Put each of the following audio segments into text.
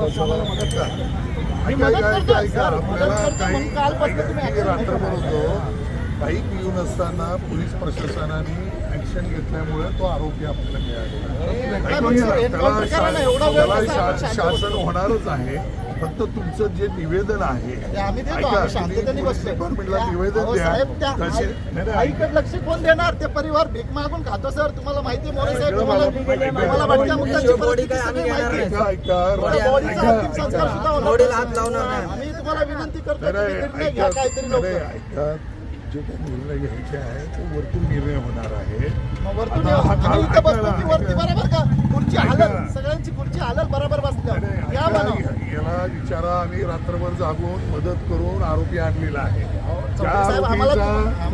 उपोषणाला मदत करा. ऐका, आपल्याला काही रात्रभर. होतो बाईक येऊन असताना पोलीस प्रशासनाने ऍक्शन घेतल्यामुळे तो आरोपी आपल्याला त्याला शांत शासन? होणारच आहे. फक्त तुमचं जे निवेदन आहे डिपार्टमेंटला निवेदन द्या. आईकडे लक्ष कोण देणार? ते परिवार भीक मागून खातो सर. तुम्हाला माहिती आहे मोरे साहेब तुम्हाला भटक्या आम्ही ऐका तुम्हाला विनंती करतो काहीतरी. जे काही निर्णय घ्यायचे आहे ते वरतून निर्णय होणार आहे. वरतून हा इथं वरती. बरोबर का? खुर्ची. हालल. सगळ्यांची खुर्ची हालल बरोबर या याला विचारा आम्ही रात्रभर जागून मदत करून आरोपी आणलेला आहे. ज्या आरोपीचा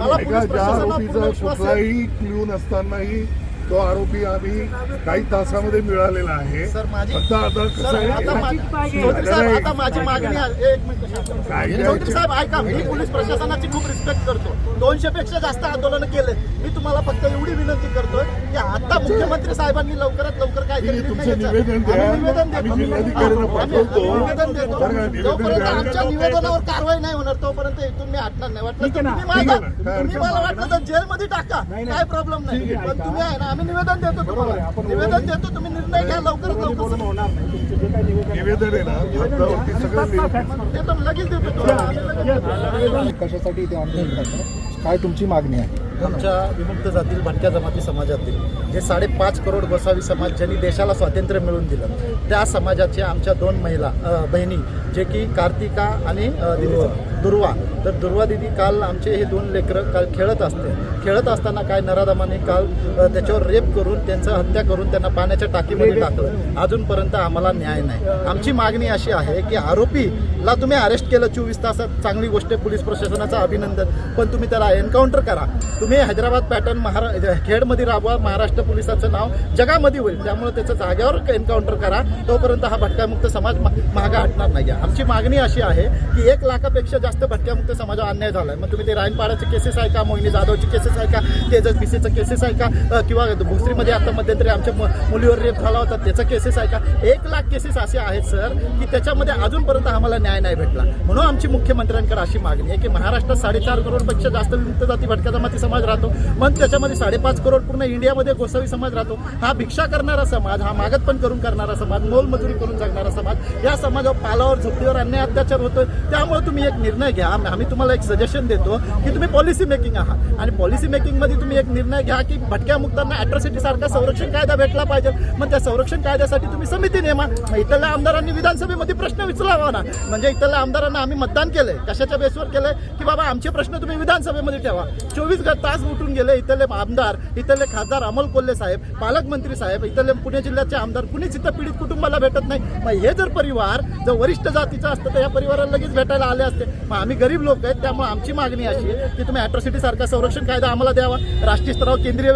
पोलीस ज्या आरोपीचा. कुठलाही क्ल्यू नसतानाही तो आरोपी आम्ही काही तासामध्ये मिळालेला आहे सर, माझी- फक्त आता कसं सर आता आहे माझी चौधरी साहेब आता माझी मागणी आहे एक मिनिट. काय? साहेब ऐका मी पोलीस प्रशासनाची खूप रिस्पेक्ट करतो दोनशे पेक्षा जास्त आंदोलन केले मी तुम्हाला फक्त एवढी विनंती करतोय की आता मुख्यमंत्री साहेबांनी लवकरात लवकर काय तुम्ही तुमचं निवेदन द्या. निवेदन आम्ही देतो. जिल्हाधिकाऱ्यांना पाठवतो. निवेदन जोपर्यंत. आमच्या निवेदनावर कारवाई नाही होणार. तोपर्यंत इथून मी हटणार नाही. वाटलं तर तुम्ही माझा तुम्ही मला वाटलं तर जेलमध्ये टाका. काय प्रॉब्लेम नाही. पण तुम्ही आहे ना आम्ही निवेदन देतो तुम्हाला. निवेदन देतो तुम्ही निर्णय घ्या. लवकरात लवकर निवेदन आहे ना? सगळं देतो लगेच देतो. कशासाठी इथे आंदोलन करतात काय तुमची मागणी आहे? आमच्या विमुक्त जातील भटक्या जमाती समाजातील. जे साडेपाच करोड गोसावी समाज ज्यांनी देशाला स्वातंत्र्य मिळवून दिलं त्या समाजाच्या आमच्या दोन महिला बहिणी जे की कार्तिका आणि दुर्वा. तर दुर्वा दिदी काल आमचे हे दोन लेकरं काल खेळत असते. खेळत असताना काय नराधमाने काल त्याच्यावर रेप करून त्यांचं हत्या करून त्यांना पाण्याच्या टाकीमध्ये टाकलं. अजूनपर्यंत आम्हाला न्याय नाही. आमची मागणी अशी आहे की आरोपीला तुम्ही अरेस्ट केलं चोवीस तासात चांगली गोष्ट पोलीस प्रशासनाचं अभिनंदन. पण तुम्ही त्याला एन्काउंटर करा. तुम्ही हैदराबाद पॅटर्न महारा खेडमध्ये राबवा महाराष्ट्र पोलिसाचं नाव जगामध्ये होईल. त्यामुळे त्याचं जाग्यावर एन्काउंटर करा. तोपर्यंत हा भटक्यामुक्त समाज मा- हटणार नाही. आहे आमची मागणी अशी आहे की एक लाखापेक्षा जास्त भटक्यामुक्त समाजावर अन्याय झाला आहे मग तुम्ही ते रायनपाड्याचे केसेस आहे का? मोहिनी जाधवची केसेस आहे का? तेजस भिसेचं केसेस आहे का किंवा भोसरीमध्ये आता मध्यंतरी आमच्या मुलीवर रेप झाला होता त्याचा केसेस आहे का? एक लाख केसेस असे आहेत सर की त्याच्यामध्ये अजूनपर्यंत आम्हाला न्याय नाही भेटला. म्हणून आमची मुख्यमंत्र्यांकडे अशी मागणी आहे की महाराष्ट्रात साडेचार करोडपेक्षा जास्त विमुक्त जाती भटक्या जमाती समाज राहतो. मग त्याच्यामध्ये साडेपाच करोड पूर्ण इंडियामध्ये गोसावी समाज राहतो. हा भिक्षा करणारा समाज हा मागत पण करून करणारा समाज मोलमजुरी करून जगणारा समाज या समाजावर पालावर झोपडीवर अन्याय अत्याचार होतोय. त्यामुळे तुम्ही एक निर्णय घ्या. आम्ही आम्ही तुम्हाला एक सजेशन देतो की तुम्ही पॉलिसी मेकिंग आहात. आणि पॉलिसी मेकिंगमध्ये तुम्ही एक निर्णय घ्या की भटक्या मुक्तांना अॅट्रॉसिटी सारखा संरक्षण कायदा भेटला पाहिजे. मग त्या संरक्षण कायद्यासाठी तुम्ही समिती नेमा. मग इथल्या आमदारांनी विधानसभेमध्ये प्रश्न विचारावा ना. म्हणजे इथल्या आमदारांना आम्ही मतदान केलंय. कशाच्या बेसवर केलंय? की बाबा आमचे प्रश्न तुम्ही विधानसभेमध्ये ठेवा. चोवीस गट तास उठून गेले. इथले आमदार इथले खासदार अमोल कोल्हे साहेब पालकमंत्री साहेब इथले पुणे जिल्ह्याचे आमदार कुणीच इथं पीडित कुटुंबाला भेटत नाही. मग हे जर परिवार जर वरिष्ठ जातीचं असतं तर या परिवाराला लगेच भेटायला आले असते. मग आम्ही गरीब लोक आहेत त्यामुळे आमची मागणी अशी आहे की तुम्ही अॅट्रॉसिटी सारखा संरक्षण कायदा आम्हाला द्यावा. राष्ट्रीय स्तरावर केंद्रीय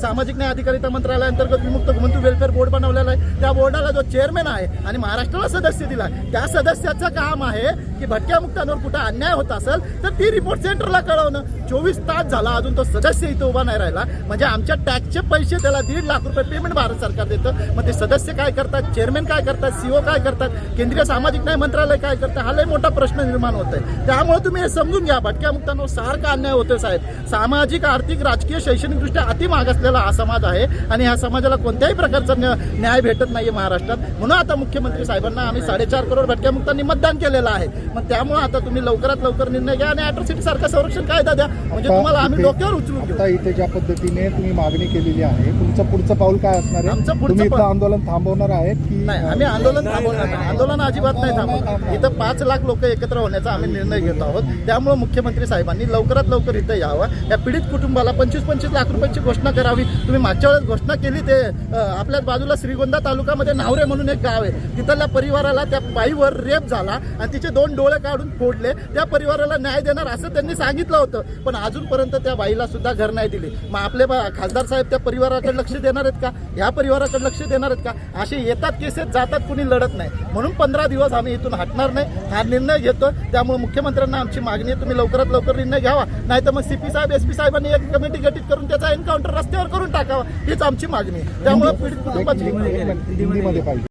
सामाजिक न्याय अधिकारिता मंत्रालयाअंतर्गत विमुक्त घुमंतू वेलफेअर बोर्ड बनवलेला आहे. त्या बोर्डाला जो चेअरमॅन आहे आणि महाराष्ट्राला सदस्य दिला आहे, त्या सदस्याचं काम आहे की भटक्या मुक्तांवर कुठं अन्याय होत असेल तर ती रिपोर्ट सेंटरला कळवणं. चोवीस तास झाला अजून तो सदस्य इथं उभा नाही राहिला. म्हणजे आमच्या टॅक्सचे पैसे त्याला दीड लाख रुपये पेमेंट भारत सरकार देतं. मग ते सदस्य काय करतात? चेअरमॅन काय करतात? सीओ काय करतात? केंद्रीय सामाजिक न्याय मंत्रालय काय करतं? हा लय मोठा प्रश्न निर्माण होत आहे त्यामुळे तुम्ही हे समजून घ्या भटक्या मुक्तांवर सारखा अन्याय होतोय साहेब. सामाजिक आर्थिक राजकीय शैक्षणिकदृष्ट्या अति मागासलेला हा समाज आहे आणि ह्या समाजाला कोणत्याही प्रकारचा न्या- न्याय भेटत नाहीये महाराष्ट्रात. म्हणून आता मुख्यमंत्री साहेबांना आम्ही साडेचार करोड भटक्या मुक्तांनी मतदान केलेलं आहे. मग त्यामुळे आता तुम्ही लवकरात लवकर निर्णय घ्या आणि अॅट्रॉसिटी सारखा संरक्षण कायदा द्या. म्हणजे तुम्हाला आम्ही डोक्यावर उचलून घेऊ. आता इथे ज्या पद्धतीने तुम्ही मागणी केलेली आहे तुमचं पुढचं पाऊल काय असणार आमचं आहे पुढचं तुम्ही इथं पाऊल- आंदोलन थांबवणार आहे की नाही आम्ही आंदोलन थांबवणार नाही. आंदोलन अजिबात नाही थांबवणार. इथं पाच लाख लोक एकत्र होण्याचा आम्ही निर्णय घेत आहोत. त्यामुळे मुख्यमंत्री साहेबांनी लवकरात लवकर इथं यावं. या पीडित कुटुंबाला पंचवीस पंचवीस लाख रुपयाची घोषणा करावी. तुम्ही मागच्या वेळेस घोषणा केली ते अ, आपल्याच बाजूला श्रीगोंदा तालुक्यामध्ये नावरे म्हणून एक गाव आहे. तिथल्या परिवाराला त्या बाईवर रेप झाला आणि तिचे दोन डोळे काढून फोडले. त्या परिवाराला न्याय देणार असं त्यांनी सांगितलं होतं. पण अजूनपर्यंत त्या बाईला सुद्धा घर नाही दिले. मग आपले बा- खासदार साहेब त्या परिवाराकडे लक्ष देणार आहेत का? ह्या परिवाराकडे लक्ष देणार आहेत का? असे येतात केसेस जातात कुणी लढत नाही. म्हणून पंधरा दिवस आम्ही इथून हटणार नाही. हा निर्णय घेतो त्यामुळे मुख्यमंत्र्यांना आमची मागणी आहे. तुम्ही लवकरात लवकर निर्णय घ्यावा. नाही तर मग सीपी साहेब एस पी साहेबांनी एक कमिटी गठीत करून त्याचा एन्काउंटर रस्त्यावर करून टाकावा. हीच आमची मागणी आहे. त्यामुळे पीडित कुटुंबाची